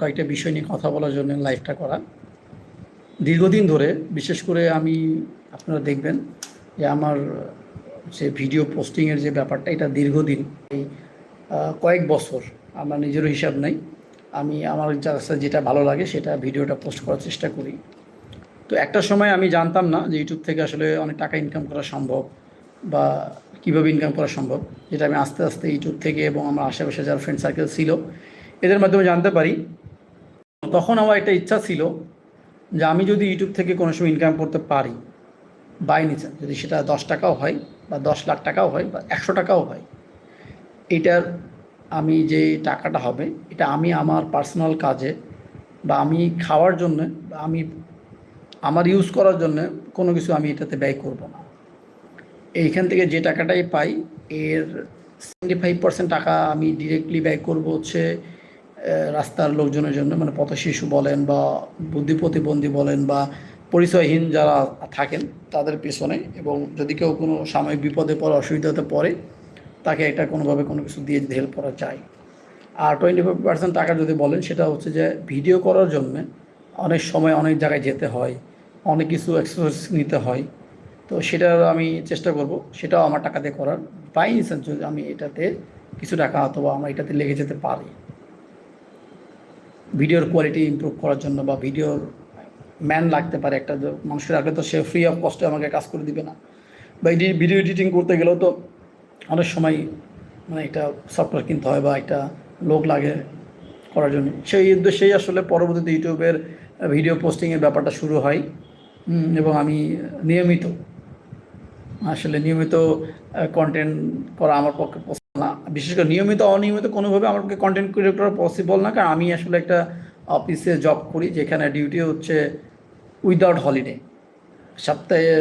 কয়েকটা বিষয় নিয়ে কথা বলার জন্য লাইভটা করা। দীর্ঘদিন ধরে, বিশেষ করে আমি, আপনারা দেখবেন যে আমার যে ভিডিও পোস্টিংয়ের যে ব্যাপারটা, এটা দীর্ঘদিন, এই কয়েক বছর আমার নিজেরও হিসাব নেই। আমি, আমার কাছে যেটা ভালো লাগে, সেটা ভিডিওটা পোস্ট করার চেষ্টা করি। তো একটা সময় আমি জানতাম না যে ইউটিউব থেকে আসলে অনেক টাকা ইনকাম করা সম্ভব বা কীভাবে ইনকাম করা সম্ভব। যেটা আমি আস্তে আস্তে ইউটিউব থেকে এবং আমার আশেপাশে যারা ফ্রেন্ড সার্কেল ছিল এদের মাধ্যমে জানতে পারি। তখন আমার একটা ইচ্ছা ছিল যে আমি যদি ইউটিউব থেকে কোনো সময় ইনকাম করতে পারি বাই নেচার যদি সেটা দশ টাকাও হয় বা দশ লাখ টাকাও হয় বা একশো টাকাও হয়, এটার আমি যে টাকাটা হবে, এটা আমি আমার পার্সোনাল কাজে বা আমি খাওয়ার জন্য বা আমি আমার ইউজ করার জন্য কোনো কিছু আমি এটাতে ব্যয় করব না। এইখান থেকে যে টাকাটাই পাই, এর সেভেন্টি ফাইভ পার্সেন্ট টাকা আমি ডিরেক্টলি ব্যয় করব হচ্ছে রাস্তার লোকজনের জন্য মানে পথ শিশু বলেন বা বুদ্ধি প্রতিবন্ধী বলেন বা পরিচয়হীন যারা থাকেন তাদের পেছনে এবং যদি কেউ কোনো সাময়িক বিপদে পড়ে, অসুবিধাতে পড়ে, তাকে এটা কোনোভাবে কোনো কিছু দিয়ে যদি হেল্প করা যায়। আর টোয়েন্টি ফাইভ পার্সেন্ট টাকা যদি বলেন, সেটা হচ্ছে যে ভিডিও করার জন্য অনেক সময় অনেক জায়গায় যেতে হয়, অনেক কিছু এক্সারসাইজ নিতে হয়। তো সেটার আমি চেষ্টা করব, সেটাও আমার টাকা দিয়ে করার। বাই যদি আমি এটাতে কিছু টাকা অথবা আমার এটাতে লেগে যেতে পারি। ভিডিওর কোয়ালিটি ইম্প্রুভ করার জন্য বা ভিডিওর ম্যান লাগতে পারে একটা মানুষের আগে তো সে ফ্রি অফ কস্টে আমাকে কাজ করে দিবে না। বা ভিডিও এডিটিং করতে গেলেও তো অনেক সময় মানে একটা সফটওয়্যার কিনতে হয় বা একটা লোক লাগে করার জন্য। সেই উদ্দেশ্যেই আসলে পরবর্তীতে ইউটিউবের ভিডিও পোস্টিংয়ের ব্যাপারটা শুরু হয়। এবং আমি নিয়মিত, আসলে নিয়মিত কন্টেন্ট করা আমার পক্ষে বিশেষ করে নিয়মিত, অনিয়মিত কোনোভাবে আমাকে কন্টেন্ট ক্রিয়েট করা পসিবল না। কারণ আমি আসলে একটা অফিসে জব করি, যেখানে ডিউটি হচ্ছে উইদাউট হলিডে সপ্তাহে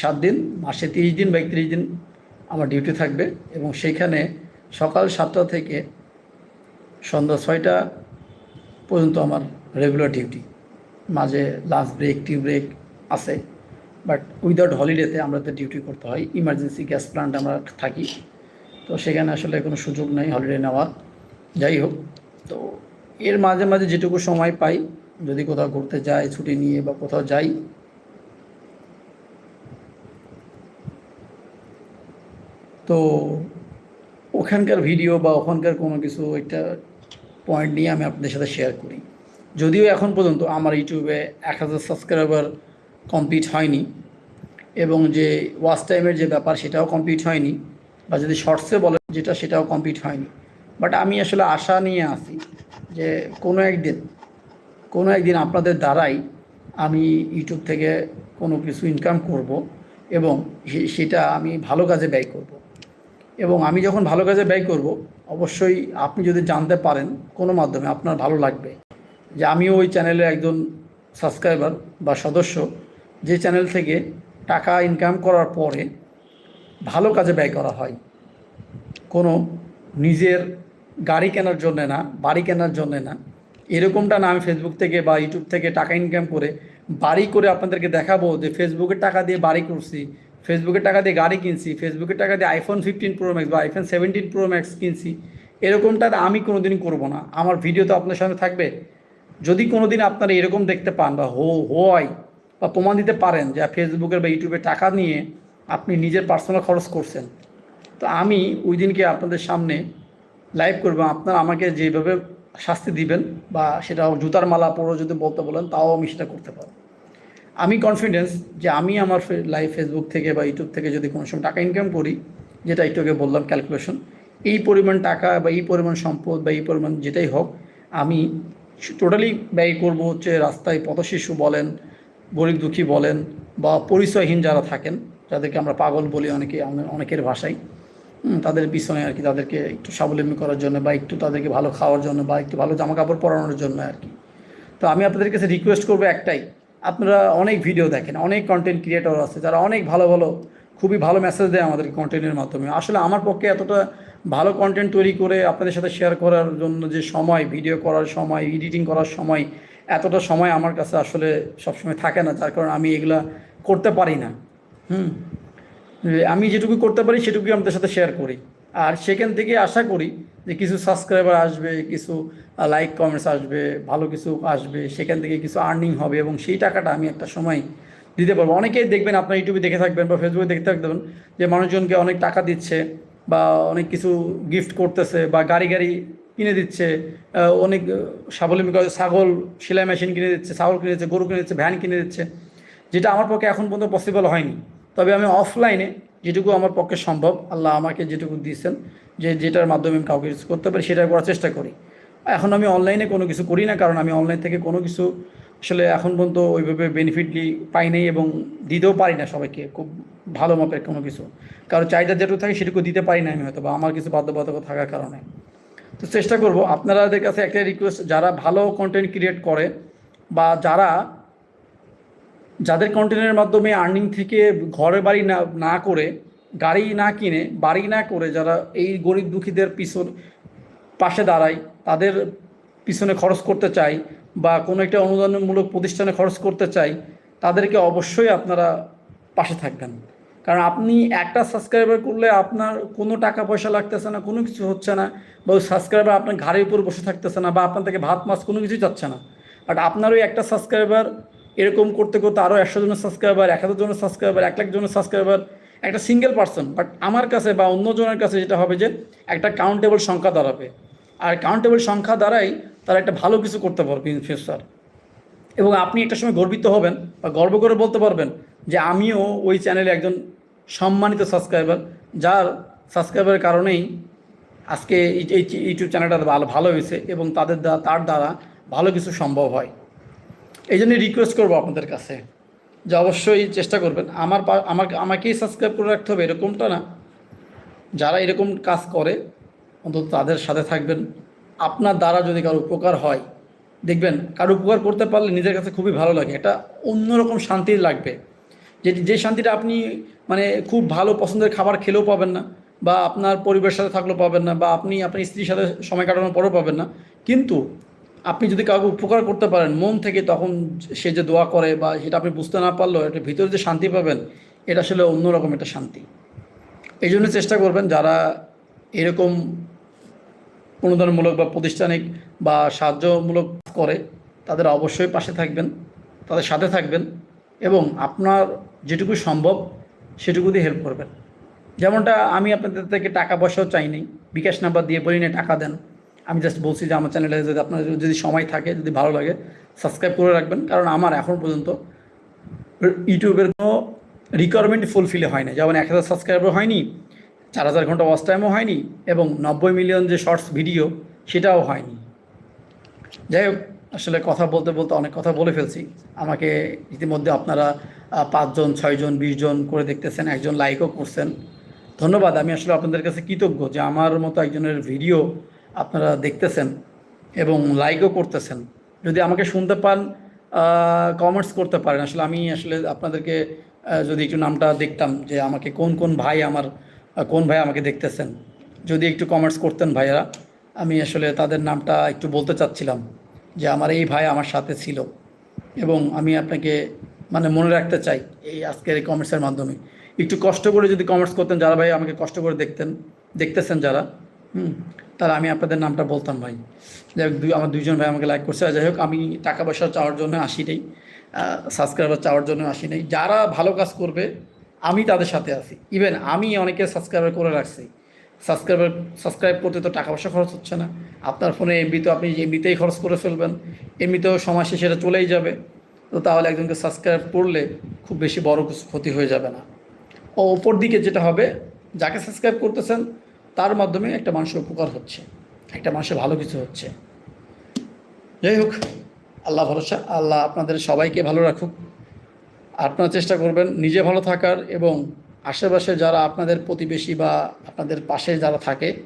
সাত দিন, মাসে তিরিশ দিন বা একত্রিশ দিন আমার ডিউটি থাকবে এবং সেইখানে সকাল সাতটা থেকে সন্ধ্যা ছয়টা পর্যন্ত আমার রেগুলার ডিউটি মাঝে লাঞ্চ ব্রেক টি ব্রেক আছে। বাট উইদাউট হলিডেতে আমাদের ডিউটি করতে হয়। ইমার্জেন্সি গ্যাস প্লান্ট আমরা থাকি। তো সেখানে আসলে কোনো সুযোগ নেই হলিডে নেওয়ার। যাই হোক, তো এর মাঝে মাঝে যেটুকু সময় পাই, যদি কোথাও ঘুরতে যাই, ছুটি নিয়ে বা কোথাও যাই, তো ওখানকার ভিডিও বা ওখানকার কোনো কিছু একটা পয়েন্ট নিয়ে আমি আপনাদের সাথে শেয়ার করি। যদিও এখন পর্যন্ত আমার ইউটিউবে এক হাজার সাবস্ক্রাইবার কমপ্লিট হয়নি, এবং যে ওয়াচ টাইমের যে ব্যাপার সেটাও কমপ্লিট হয়নি বা যদি শর্টসে বলে যেটা, সেটাও কমপ্লিট হয়নি। বাট আমি আসলে আশা নিয়ে আসি যে কোনো একদিন কোনো একদিন আপনাদের দ্বারাই আমি ইউটিউব থেকে কোনো কিছু ইনকাম করব এবং সেটা আমি ভালো কাজে ব্যয় করব। এবং আমি যখন ভালো কাজে ব্যয় করব, অবশ্যই আপনি যদি জানতে পারেন কোনো মাধ্যমে আপনার ভালো লাগবে। যে আমিও ওই চ্যানেলের একজন সাবস্ক্রাইবার বা সদস্য, যে চ্যানেল থেকে টাকা ইনকাম করার পরে ভালো কাজে ব্যয় করা হয়। কোনো নিজের গাড়ি কেনার জন্যে না, বাড়ি কেনার জন্যে না। এরকমটা না আমি ফেসবুক থেকে বা ইউটিউব থেকে টাকা ইনকাম করে বাড়ি করে আপনাদেরকে দেখাবো যে ফেসবুকের টাকা দিয়ে বাড়ি করছি ফেসবুকের টাকা দিয়ে গাড়ি কিনছি ফেসবুকের টাকা দিয়ে আইফোন ফিফটিন প্রো ম্যাক্স বা আইফোন সেভেন্টিন প্রো ম্যাক্স কিনছি, এরকমটা আমি কোনোদিন করব না। আমার ভিডিও তো আপনার সামনে থাকবে। যদি কোনোদিন আপনারা এরকম দেখতে পান বা হো হয় বা প্রমাণ দিতে পারেন যে ফেসবুকের বা ইউটিউবে টাকা নিয়ে আপনি নিজের পার্সোনাল খরচ করছেন। তো আমি ওই দিনকে আপনাদের সামনে লাইভ করব। আপনারা আমাকে যেভাবে শাস্তি দিবেন বা সেটা জুতার মালা পরে যদি বলতে বলেন, তাও আমি সেটা করতে পারব। আমি কনফিডেন্স যে আমি আমার লাইভ ফেসবুক থেকে বা ইউটিউব থেকে যদি কোনো সময় টাকা ইনকাম করি, যেটা একটু আগে বললাম ক্যালকুলেশন এই পরিমাণ টাকা বা এই পরিমাণ সম্পদ বা এই পরিমাণ যেটাই হোক, আমি টোটালি ব্যয় করব হচ্ছে রাস্তায় পথশিশু বলেন, গরিব দুঃখী বলেন বা পরিচয়হীন যারা থাকেন যাদেরকে আমরা পাগল বলি অনেকে অনেকের ভাষায় তাদের পিছনে আর কি তাদেরকে একটু স্বাবলম্বী করার জন্য বা একটু তাদেরকে ভালো খাওয়ার জন্য বা একটু ভালো জামা কাপড় পরানোর জন্য আর কি। তো আমি আপনাদের কাছে রিকোয়েস্ট করব একটাই, আপনারা অনেক ভিডিও দেখেন, অনেক কন্টেন্ট ক্রিয়েটর আছে যারা অনেক ভালো ভালো, খুবই ভালো মেসেজ দেয় আমাদেরকে কন্টেন্টের মাধ্যমে। আসলে আমার পক্ষে এতটা ভালো কন্টেন্ট তৈরি করে আপনাদের সাথে শেয়ার করার জন্য যে সময় ভিডিও করার সময় এডিটিং করার সময়, এতটা সময় আমার কাছে আসলে সবসময় থাকে না, যার কারণে আমি এগুলা করতে পারি না। হুম। আমি যেটুকু করতে পারি সেটুকুই আপনাদের সাথে শেয়ার করি। আর সেখান থেকে আশা করি যে কিছু সাবস্ক্রাইবার আসবে, কিছু লাইক কমেন্টস আসবে, ভালো কিছু আসবে, সেখান থেকে কিছু আর্নিং হবে এবং সেই টাকাটা আমি একটা সময় দিতে পারব। অনেকেই দেখবেন আপনার ইউটিউবে দেখে থাকবেন বা ফেসবুকে দেখে থাকবেন যে মানুষজনকে অনেক টাকা দিচ্ছে বা অনেক কিছু গিফট করতেছে বা গাড়ি গাড়ি কিনে দিচ্ছে অনেক স্বাবলম্বী ছাগল, সেলাই মেশিন কিনে দিচ্ছে ছাগল কিনে দিচ্ছে, গরু কিনে দিচ্ছে ভ্যান কিনে দিচ্ছে, যেটা আমার পক্ষে এখন পর্যন্ত পসিবল হয়নি। তবে আমি অফলাইনে যেটুকু আমার পক্ষে সম্ভব, আল্লাহ আমাকে যেটুকু দিয়েছেন, যে যেটার মাধ্যমে আমি কাউকে ইউজ করতে পারি সেটা করার চেষ্টা করি। এখন আমি অনলাইনে কোনো কিছু করি না, কারণ আমি অনলাইন থেকে কোনো কিছু আসলে এখন পর্যন্ত ওইভাবে বেনিফিটলি পাই নাই এবং দিতেও পারি না সবাইকে, খুব ভালো মাপের কোনো কিছু। কারণ চাহিদা যেটুকু থাকে, সেটুকু দিতে পারি না আমি হয়তো বা, আমার কিছু বাধ্যবাধকতা থাকার কারণে। তো চেষ্টা করব আপনাদের কাছে একটা রিকোয়েস্ট যারা ভালো কন্টেন্ট ক্রিয়েট করে বা যারা যাদের কন্টেন্টের মাধ্যমে আর্নিং থেকে ঘরে বাড়ি না না করে, গাড়ি না কিনে, বাড়ি না করে যারা এই গরিব দুঃখীদের পিছন, পাশে দাঁড়ায়, তাদের পিছনে খরচ করতে চাই বা কোনো একটা অনুদানমূলক প্রতিষ্ঠানে খরচ করতে চাই তাদেরকে অবশ্যই আপনারা পাশে থাকবেন। কারণ আপনি একটা সাবস্ক্রাইবার করলে আপনার কোনো টাকা পয়সা লাগতেছে না, কোনো কিছু হচ্ছে না বা ওই সাবস্ক্রাইবার আপনার ঘাড়ের উপর বসে থাকতেছে না বা আপনার থেকে ভাত, মাছ কোনো কিছুই চাচ্ছে না। বাট আপনার ওই একটা সাবস্ক্রাইবার এরকম করতে করতে আরও একশো জনের সাবস্ক্রাইবার এক হাজার জনের সাবস্ক্রাইবার এক লাখ জনের সাবস্ক্রাইবার একটা সিঙ্গেল পার্সন বাট আমার কাছে বা অন্যজনের কাছে যেটা হবে যে একটা কাউন্টেবল সংখ্যা দাঁড়াবে। আর কাউন্টেবল সংখ্যা দ্বারাই তারা একটা ভালো কিছু করতে পারবে ইন ফিউচার এবং আপনি একটা সময় গর্বিত হবেন বা গর্ব করে বলতে পারবেন যে আমিও ওই চ্যানেলে একজন সম্মানিত সাবস্ক্রাইবার যার সাবস্ক্রাইবারের কারণেই আজকে এই ইউটিউব চ্যানেলটা ভালো ভালো হয়েছে এবং তাদের দ্বারা, তার দ্বারা ভালো কিছু সম্ভব হয়। এই জন্য রিকোয়েস্ট করব আপনাদের কাছে যে অবশ্যই চেষ্টা করবেন। আমার আমাকে আমাকেই সাবস্ক্রাইব করে রাখতে হবে, এরকমটা না। যারা এরকম কাজ করে, অন্তত তাদের সাথে থাকবেন। আপনার দ্বারা যদি কারও উপকার হয়, দেখবেন কারও উপকার করতে পারলে নিজের কাছে খুবই ভালো লাগে। এটা অন্যরকম শান্তি লাগবে। যে যে শান্তিটা আপনি মানে খুব ভালো পছন্দের খাবার খেলেও পাবেন না বা আপনার পরিবারের সাথে থাকলেও পাবেন না বা আপনি আপনার স্ত্রীর সাথে সময় কাটানোর পরেও পাবেন না। কিন্তু আপনি যদি কাউকে উপকার করতে পারেন, মন থেকে তখন সে যে দোয়া করে বা সেটা আপনি বুঝতে না পারলেও এটা ভিতরে যে শান্তি পাবেন, এটা আসলে অন্যরকম একটা শান্তি। এই জন্য চেষ্টা করবেন যারা এরকম অনুদানমূলক বা প্রতিষ্ঠানিক বা সাহায্যমূলক করে, তাদের অবশ্যই পাশে থাকবেন, তাদের সাথে থাকবেন এবং আপনার যেটুকু সম্ভব সেটুকু দিয়ে হেল্প করবেন। যেমনটা আমি আপনাদের থেকে টাকা পয়সাও চাইনি, বিকাশ নাম্বার দিয়ে বলি না টাকা দেন। আমি জাস্ট বলছি যে আমার চ্যানেলে যদি আপনার যদি সময় থাকে, যদি ভালো লাগে সাবস্ক্রাইব করে রাখবেন। কারণ আমার এখন পর্যন্ত ইউটিউবের কোনো রিকোয়ারমেন্ট ফুলফিলে হয় না যেমন এক হাজার সাবস্ক্রাইবার হয়নি, চার হাজার ঘণ্টা ওয়াচ টাইমও হয়নি, এবং নব্বই মিলিয়ন যে শর্টস ভিডিও সেটাও হয়নি। যাই হোক, আসলে কথা বলতে বলতে অনেক কথা বলে ফেলছি। আমাকে ইতিমধ্যে আপনারা পাঁচজন, ছয়জন, বিশজন করে দেখতেছেন, একজন লাইকও করছেন। ধন্যবাদ। আমি আসলে আপনাদের কাছে কৃতজ্ঞ যে আমার মতো একজনের ভিডিও আপনারা দেখতেছেন এবং লাইকও করতেছেন। যদি আমাকে শুনতে পান কমেন্টস করতে পারেন। আসলে আমি আসলে আপনাদেরকে যদি একটু নামটা দেখতাম যে আমাকে কোন কোন ভাই আমার কোন ভাই আমাকে দেখতেছেন। যদি একটু কমেন্টস করতেন ভাইয়েরা, আমি আসলে তাদের নামটা একটু বলতে চাচ্ছিলাম যে আমার এই ভাই আমার সাথে ছিল এবং আমি আপনাকে মানে মনে রাখতে চাই এই আজকের এই কমেন্টসের মাধ্যমে। একটু কষ্ট করে যদি কমেন্টস করতেন, যারা ভাই আমাকে কষ্ট করে দেখতেন, দেখতেছেন যারা হুম, তাহলে আমি আপনাদের নামটা বলতাম ভাই। যাই হোক, দুই, আমার দুইজন ভাই আমাকে লাইক করছে। যাই হোক, আমি টাকা পয়সা চাওয়ার জন্য আসি নেই। সাবস্ক্রাইবার চাওয়ার জন্য আসি নেই। যারা ভালো কাজ করবে, আমি তাদের সাথে আছি। ইভেন আমি অনেকে সাবস্ক্রাইবার করে রাখছি। সাবস্ক্রাইবার সাবস্ক্রাইব করতে তো টাকা পয়সা খরচ হচ্ছে না। আপনার ফোনে এমবি তো আপনি এমনিতেই খরচ করে ফেলবেন। এমনিতেও সময় শেষে সেটা চলেই যাবে। তো তাহলে একজনকে সাবস্ক্রাইব করলে খুব বেশি বড় কিছু ক্ষতি হয়ে যাবে না। ও, ওপর দিকে যেটা হবে, যাকে সাবস্ক্রাইব করতেছেন তার মাধ্যমে একটা মানুষের উপকার হচ্ছে, একটা মানুষের ভালো কিছু হচ্ছে। যাই হোক, আল্লাহ ভরসা, আল্লাহ আপনাদের সবাইকে ভালো রাখুক। আপনারা চেষ্টা করবেন নিজে ভালো থাকার এবং আশেপাশে যারা আপনাদের প্রতিবেশী বা আপনাদের পাশে যারা থাকে,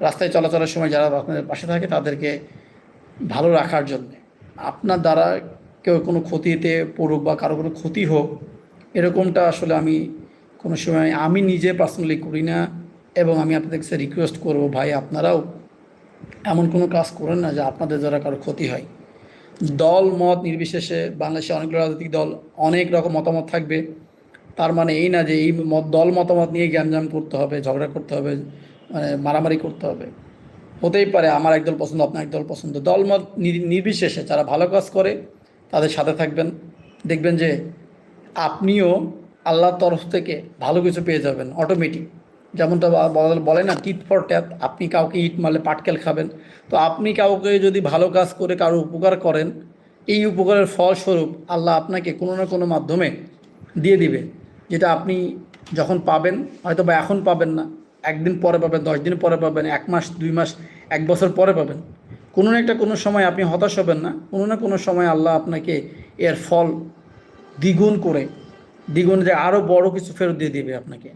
রাস্তায় চলাচলের সময় যারা আপনাদের পাশে থাকে, তাদেরকে ভালো রাখার জন্যে। আপনার দ্বারা কেউ কোনো ক্ষতিতে পড়ুক বা কারও কোনো ক্ষতি হোক, এরকমটা আসলে আমি কোনো সময় আমি নিজে পার্সোনালি করি না। এবং আমি আপনাদের কাছে রিকোয়েস্ট করব, ভাই আপনারাও এমন কোনো কাজ করেন না যে আপনাদের দ্বারা কারও ক্ষতি হয়। দল মত নির্বিশেষে বাংলাদেশে অনেকগুলো রাজনৈতিক দল, অনেক রকম মতামত থাকবে। তার মানে এই না যে এই মত দল মতামত নিয়ে জ্ঞানজাম করতে হবে, ঝগড়া করতে হবে মানে মারামারি করতে হবে। হতেই পারে আমার একদল পছন্দ, আপনার একদল পছন্দ। দলমত নির- নির্বিশেষে যারা ভালো কাজ করে, তাদের সাথে থাকবেন। দেখবেন যে আপনিও আল্লাহর তরফ থেকে ভালো কিছু পেয়ে যাবেন অটোমেটিক যেমনটা বলে না টিট ফর ট্যাপ আপনি কাউকে ইট মারলে পাটকেল খাবেন। তো আপনি কাউকে যদি ভালো কাজ করে কারও উপকার করেন, এই উপকারের ফলস্বরূপ আল্লাহ আপনাকে কোনো না কোনো মাধ্যমে দিয়ে দিবে, যেটা আপনি যখন পাবেন, হয়তো বা এখন পাবেন না, একদিন পরে পাবেন, দশ দিন পরে পাবেন, এক মাস, দুই মাস, এক বছর পরে পাবেন। কোনো না একটা কোনো সময় আপনি হতাশ হবেন না, কোনো না কোনো সময় আল্লাহ আপনাকে এর ফল দ্বিগুণ করে, দ্বিগুণ যে আরও বড় কিছু ফেরত দিয়ে দিবে আপনাকে।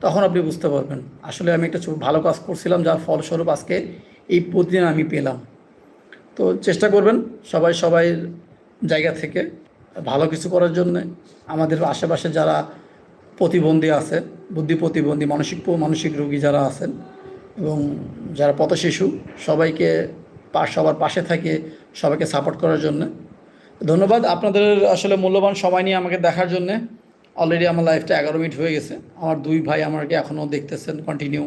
তখন আপনি বুঝতে পারবেন। আসলে আমি একটা ভালো কাজ করছিলাম, যার ফলস্বরূপ আজকে এই প্রতিদিন আমি পেলাম। তো চেষ্টা করবেন সবাই সবাই জায়গা থেকে ভালো কিছু করার জন্য। আমাদের আশেপাশে যারা প্রতিবন্ধী আছে, বুদ্ধি প্রতিবন্ধী, মানসিক মানসিক রোগী যারা আছেন এবং যারা পথশিশু, সবাইকে পা- সবার পাশে থাকে সবাইকে সাপোর্ট করার জন্য। ধন্যবাদ আপনাদের আসলে মূল্যবান সময় নিয়ে আমাকে দেখার জন্যে। অলরেডি আমার লাইফটা এগারো মিনিট হয়ে গেছে। আমার দুই ভাই আমাকে এখনও দেখতেছেন কন্টিনিউ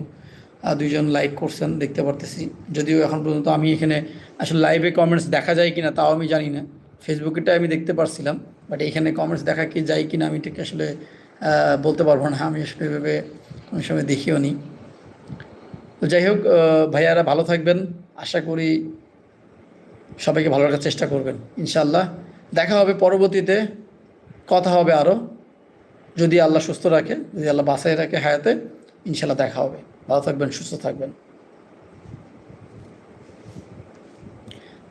দুইজন লাইক করছেন, দেখতে পারতেছি। যদিও এখন পর্যন্ত আমি এখানে আসলে লাইভে কমেন্টস দেখা যায় কিনা তাও আমি জানি না। ফেসবুকেটা আমি দেখতে পারছিলাম বাট এখানে কমেন্টস দেখা কি যায় কিনা আমি ঠিক আসলে বলতে পারব না। আমি আসলে এভাবে কোনো সময় দেখিও নি। তো যাই হোক ভাইয়ারা ভালো থাকবেন। আশা করি সবাইকে ভালো রাখার চেষ্টা করবেন ইনশাল্লাহ দেখা হবে পরবর্তীতে, কথা হবে আরও যদি আল্লাহ সুস্থ রাখে, যদি আল্লাহ বাসায় রাখে হায়াতে ইনশাল্লাহ দেখা হবে। ভালো থাকবেন, সুস্থ থাকবেন।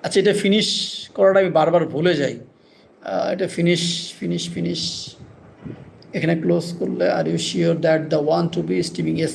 আচ্ছা এটা ফিনিশ করাটা আমি বারবার ভুলে যাই। এটা ফিনিশ ফিনিশ ফিনিশ এখানে ক্লোজ করলে are you sure that the one to be steaming S